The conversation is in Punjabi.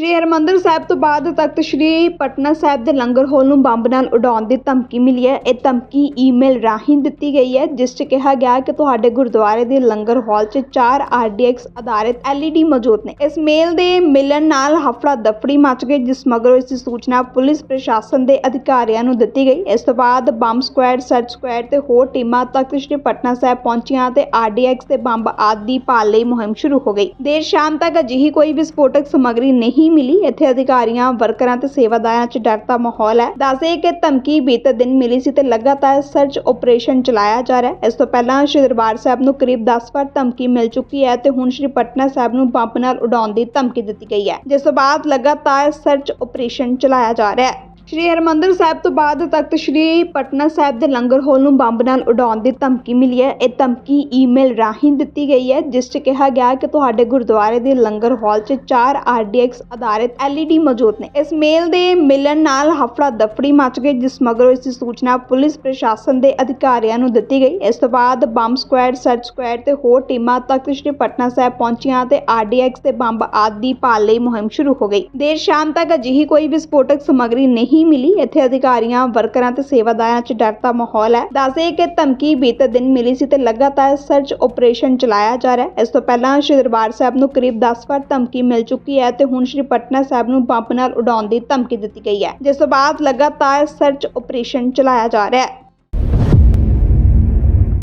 ਸ਼੍ਰੀ ਹਰਮੰਦਰ ਸਾਹਿਬ ਤੋਂ ਬਾਅਦ ਤਖਤ ਸ਼੍ਰੀ ਪਟਨਾ ਸਾਹਿਬ ਦੇ ਲੰਗਰ ਹਾਲ ਨੂੰ ਬੰਬ ਨਾਲ ਉਡਾਉਣ ਦੀ ਧਮਕੀ ਮਿਲੀ ਹੈ। ਇਹ ਧਮਕੀ ਈਮੇਲ ਰਾਹੀਂ ਦਿੱਤੀ ਗਈ ਹੈ, ਜਿਸ 'ਚ ਕਿਹਾ ਗਿਆ ਕਿ ਤੁਹਾਡੇ ਗੁਰਦੁਆਰੇ ਦੇ ਲੰਗਰ ਹਾਲ 'ਚ ਚਾਰ ਆਰਡੀਐਕਸ ਆਧਾਰਿਤ LED ਮੌਜੂਦ ਨੇ। ਇਸ ਮੇਲ ਦੇ ਮਿਲਣ ਨਾਲ ਹਫੜਾ ਦਫੜੀ ਮਚ ਗਈ, ਜਿਸ ਮਗਰੋਂ ਇਸ ਦੀ ਸੂਚਨਾ ਪੁਲਿਸ ਪ੍ਰਸ਼ਾਸਨ ਦੇ ਅਧਿਕਾਰੀਆਂ ਨੂੰ ਦਿੱਤੀ ਗਈ। ਇਸ ਤੋਂ ਬਾਅਦ ਬੰਬ ਸਕੁਐਡ, ਸਰਚ ਸਕੁਐਡ ਤੇ ਹੋਰ ਟੀਮਾਂ ਤਖਤ ਸ਼੍ਰੀ ਪਟਨਾ ਸਾਹਿਬ ਪਹੁੰਚੀਆਂ ਤੇ ਆਰਡੀਐਕਸ ਤੇ ਬੰਬ ਆਦਿ ਦੀ ਭਾਲ ਲਈ ਮੁਹਿੰਮ ਸ਼ੁਰੂ ਹੋ ਗਈ। ਦੇਰ ਸ਼ਾਮ ਤੱਕ ਅਜਿਹੀ ਕੋਈ ਵਿਸਫੋਟਕ ਸਮੱਗਰੀ ਨਹੀਂ ਮਿਲੀ। ਇੱਥੇ ਅਧਿਕਾਰੀਆਂ, ਵਰਕਰਾਂ ਤੇ ਸੇਵਾਦਾਰਾਂ 'ਚ ਡਰ ਦਾ ਮਾਹੌਲ ਹੈ। ਦੱਸਦੇ ਕਿ ਧਮਕੀ ਬੀਤੇ ਦਿਨ ਮਿਲੀ ਸੀ ਤੇ ਲਗਾਤਾਰ ਸਰਚ ਆਪਰੇਸ਼ਨ ਚਲਾਇਆ ਜਾ ਰਿਹਾ ਹੈ। ਇਸ ਤੋਂ ਪਹਿਲਾਂ ਸ਼੍ਰੀ ਦਰਬਾਰ ਸਾਹਿਬ ਨੂੰ ਕਰੀਬ 10 ਵਾਰ ਧਮਕੀ ਮਿਲ ਚੁੱਕੀ ਹੈ ਤੇ ਹੁਣ ਸ਼੍ਰੀ ਪਟਨਾ ਸਾਹਿਬ ਨੂੰ ਬੰਬ ਨਾਲ ਉਡਾਉਣ ਦੀ ਧਮਕੀ ਦਿੱਤੀ ਗਈ ਹੈ। ਜਿਸ ਤੋਂ ਬਾਅਦ ਲਗਾਤਾਰ ਸਰਚ ਆਪਰੇਸ਼ਨ ਚਲਾਇਆ ਜਾ ਰਿਹਾ ਹੈ। ਸ਼੍ਰੀ ਹਰਮੰਦਰ ਸਾਹਿਬ ਤੋਂ ਬਾਅਦ ਤਖਤ ਸ਼੍ਰੀ ਪਟਨਾ ਸਾਹਿਬ ਦੇ ਲੰਗਰ ਹਾਲ ਨੂੰ ਬੰਬ ਨਾਲ ਉਡਾਉਣ ਦੀ ਧਮਕੀ ਮਿਲੀ ਹੈ। ਇਹ ਧਮਕੀ ਈਮੇਲ ਰਾਹੀਂ ਦਿੱਤੀ ਗਈ ਹੈ, ਜਿਸ 'ਚ ਕਿਹਾ ਗਿਆ ਕਿ ਤੁਹਾਡੇ ਗੁਰਦੁਆਰੇ ਦੇ ਲੰਗਰ ਹਾਲ 'ਚ ਚਾਰ ਆਰਡੀਐਕਸ ਆਧਾਰਿਤ LED ਮੌਜੂਦ ਨੇ। ਇਸ ਮੇਲ ਦੇ ਮਿਲਣ ਨਾਲ ਹਫੜਾ ਦਫੜੀ ਮਚ ਗਈ, ਜਿਸ ਮਗਰੋਂ ਇਸ ਦੀ ਸੂਚਨਾ ਪੁਲਿਸ ਪ੍ਰਸ਼ਾਸਨ ਦੇ ਅਧਿਕਾਰੀਆਂ ਨੂੰ ਦਿੱਤੀ ਗਈ। ਇਸ ਤੋਂ ਬਾਅਦ ਬੰਬ ਸਕੁਐਡ, ਸਰਚ ਸਕੁਐਡ ਤੇ ਹੋਰ ਟੀਮਾਂ ਤਖਤ ਸ਼੍ਰੀ ਪਟਨਾ ਸਾਹਿਬ ਪਹੁੰਚੀਆਂ ਤੇ ਆਰਡੀਐਕਸ ਤੇ ਬੰਬ ਆਦਿ ਦੀ ਭਾਲ ਲਈ ਮੁਹਿੰਮ ਸ਼ੁਰੂ ਹੋ ਗਈ। ਦੇਰ ਸ਼ਾਮ ਤੱਕ ਅਜਿਹੀ ਕੋਈ ਵਿਸਫੋਟਕ ਸਮੱਗਰੀ ਨਹੀਂ ਨਹੀਂ ਮਿਲੀ। ਇੱਥੇ ਅਧਿਕਾਰੀਆਂ, ਵਰਕਰਾਂ ਤੇ ਸੇਵਾਦਾਰਾਂ 'ਚ ਡਰ ਦਾ ਮਾਹੌਲ ਹੈ। ਦੱਸਦੇ ਕਿ ਧਮਕੀ ਬੀਤੇ ਦਿਨ ਮਿਲੀ ਸੀ ਤੇ ਲਗਾਤਾਰ ਸਰਚ ਆਪਰੇਸ਼ਨ ਚਲਾਇਆ ਜਾ ਰਿਹਾ ਹੈ। ਇਸ ਤੋਂ ਪਹਿਲਾਂ ਸ਼੍ਰੀ ਦਰਬਾਰ ਸਾਹਿਬ ਨੂੰ ਕਰੀਬ 10 ਵਾਰ ਧਮਕੀ ਮਿਲ ਚੁੱਕੀ ਹੈ ਤੇ ਹੁਣ ਸ਼੍ਰੀ ਪਟਨਾ ਸਾਹਿਬ ਨੂੰ ਬੰਬ ਨਾਲ ਉਡਾਉਣ ਦੀ ਧਮਕੀ ਦਿੱਤੀ ਗਈ ਹੈ। ਜਿਸ ਤੋਂ ਬਾਅਦ ਲਗਾਤਾਰ ਸਰਚ ਆਪਰੇਸ਼ਨ ਚਲਾਇਆ ਜਾ ਰਿਹਾ ਹੈ।